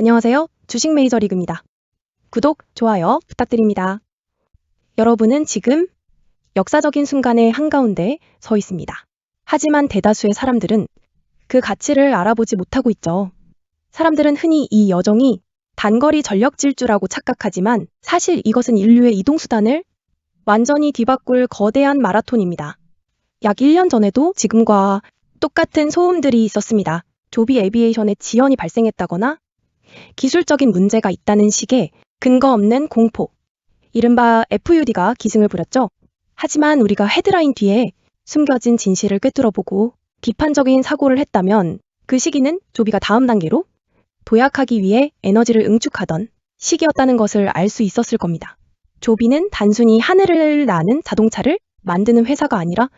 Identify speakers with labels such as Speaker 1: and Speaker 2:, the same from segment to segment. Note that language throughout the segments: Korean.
Speaker 1: 안녕하세요. 주식 메이저 리그입니다. 구독, 좋아요 부탁드립니다. 여러분은 지금 역사적인 순간의 한가운데 서 있습니다. 하지만 대다수의 사람들은 그 가치를 알아보지 못하고 있죠. 사람들은 흔히 이 여정이 단거리 전력 질주라고 착각하지만 사실 이것은 인류의 이동수단을 완전히 뒤바꿀 거대한 마라톤입니다. 약 1년 전에도 지금과 똑같은 소음들이 있었습니다. 조비 에비에이션의 지연이 발생했다거나 기술적인 문제가 있다는 식의 근거 없는 공포. 이른바 FUD가 기승을 부렸죠. 하지만 우리가 헤드라인 뒤에 숨겨진 진실을 꿰뚫어보고 비판적인 사고를 했다면 그 시기는 조비가 다음 단계로 도약하기 위해 에너지를 응축하던 시기였다는 것을 알 수 있었을 겁니다. 조비는 단순히 하늘을 나는 자동차를 만드는 회사가 아니라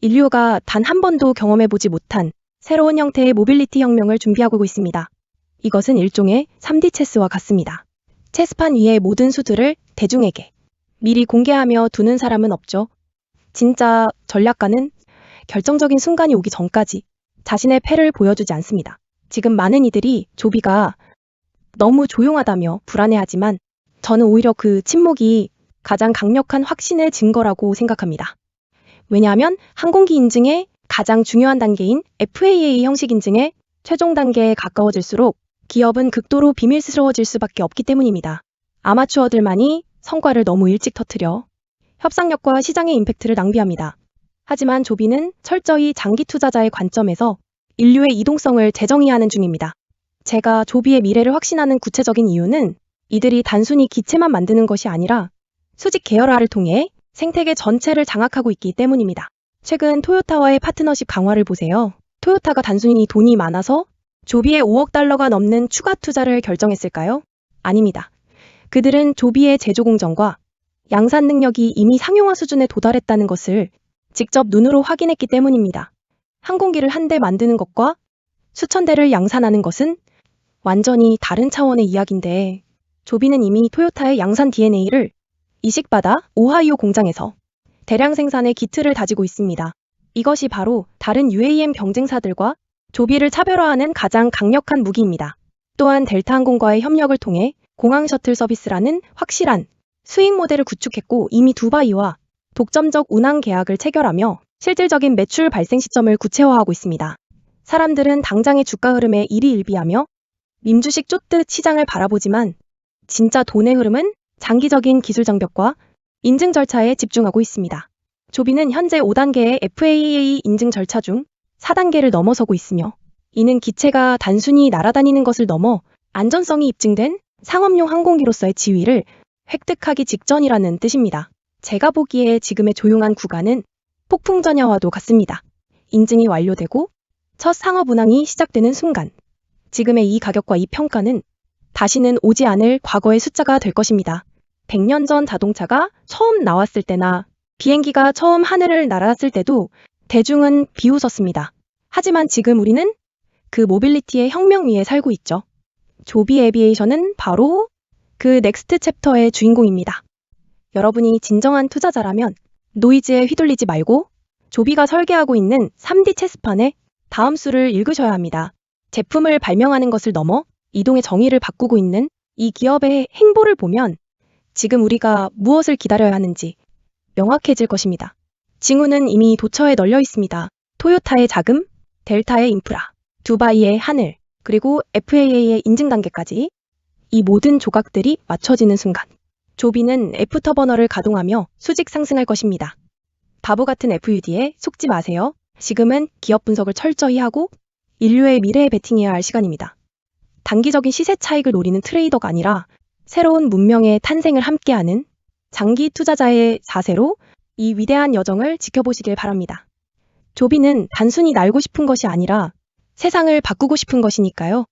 Speaker 1: 인류가 단 한 번도 경험해보지 못한 새로운 형태의 모빌리티 혁명을 준비하고 있습니다. 이것은 일종의 3D 체스와 같습니다. 체스판 위의 모든 수들을 대중에게 미리 공개하며 두는 사람은 없죠. 진짜 전략가는 결정적인 순간이 오기 전까지 자신의 패를 보여주지 않습니다. 지금 많은 이들이 조비가 너무 조용하다며 불안해하지만 저는 오히려 그 침묵이 가장 강력한 확신의 증거라고 생각합니다. 왜냐하면 항공기 인증의 가장 중요한 단계인 FAA 형식 인증의 최종 단계에 가까워질수록 기업은 극도로 비밀스러워질 수밖에 없기 때문입니다. 아마추어들만이 성과를 너무 일찍 터뜨려 협상력과 시장의 임팩트를 낭비합니다. 하지만 조비는 철저히 장기 투자자의 관점에서 인류의 이동성을 재정의하는 중입니다. 제가 조비의 미래를 확신하는 구체적인 이유는 이들이 단순히 기체만 만드는 것이 아니라 수직 계열화를 통해 생태계 전체를 장악하고 있기 때문입니다. 최근 토요타와의 파트너십 강화를 보세요. 토요타가 단순히 돈이 많아서 조비의 5억 달러가 넘는 추가 투자를 결정했을까요? 아닙니다. 그들은 조비의 제조 공정과 양산 능력이 이미 상용화 수준에 도달했다는 것을 직접 눈으로 확인했기 때문입니다. 항공기를 한 대 만드는 것과 수천 대를 양산하는 것은 완전히 다른 차원의 이야기인데 조비는 이미 토요타의 양산 DNA를 이식받아 오하이오 공장에서 대량 생산의 기틀을 다지고 있습니다. 이것이 바로 다른 UAM 경쟁사들과 조비를 차별화하는 가장 강력한 무기입니다. 또한 델타항공과의 협력을 통해 공항 셔틀 서비스라는 확실한 수익 모델을 구축했고 이미 두바이와 독점적 운항 계약을 체결하며 실질적인 매출 발생 시점을 구체화하고 있습니다. 사람들은 당장의 주가 흐름에 일희일비하며 민주식 쫓듯 시장을 바라보지만 진짜 돈의 흐름은 장기적인 기술 장벽과 인증 절차에 집중하고 있습니다. 조비는 현재 5단계의 FAA 인증 절차 중 4단계를 넘어서고 있으며 이는 기체가 단순히 날아다니는 것을 넘어 안전성이 입증된 상업용 항공기로서의 지위를 획득하기 직전이라는 뜻입니다. 제가 보기에 지금의 조용한 구간은 폭풍 전야와도 같습니다. 인증이 완료되고 첫 상업 운항이 시작되는 순간 지금의 이 가격과 이 평가는 다시는 오지 않을 과거의 숫자가 될 것입니다. 100년 전 자동차가 처음 나왔을 때나 비행기가 처음 하늘을 날았을 때도 대중은 비웃었습니다. 하지만 지금 우리는 그 모빌리티의 혁명 위에 살고 있죠. 조비 에비에이션은 바로 그 넥스트 챕터의 주인공입니다. 여러분이 진정한 투자자라면 노이즈에 휘둘리지 말고 조비가 설계하고 있는 3D 체스판의 다음 수를 읽으셔야 합니다. 제품을 발명하는 것을 넘어 이동의 정의를 바꾸고 있는 이 기업의 행보를 보면 지금 우리가 무엇을 기다려야 하는지 명확해질 것입니다. 징후는 이미 도처에 널려 있습니다. 토요타의 자금, 델타의 인프라, 두바이의 하늘, 그리고 FAA의 인증 단계까지 이 모든 조각들이 맞춰지는 순간 조비는 애프터버너를 가동하며 수직 상승할 것입니다. 바보 같은 FUD에 속지 마세요. 지금은 기업 분석을 철저히 하고 인류의 미래에 베팅해야 할 시간입니다. 단기적인 시세 차익을 노리는 트레이더가 아니라 새로운 문명의 탄생을 함께하는 장기 투자자의 자세로 이 위대한 여정을 지켜보시길 바랍니다. 조비는 단순히 날고 싶은 것이 아니라 세상을 바꾸고 싶은 것이니까요.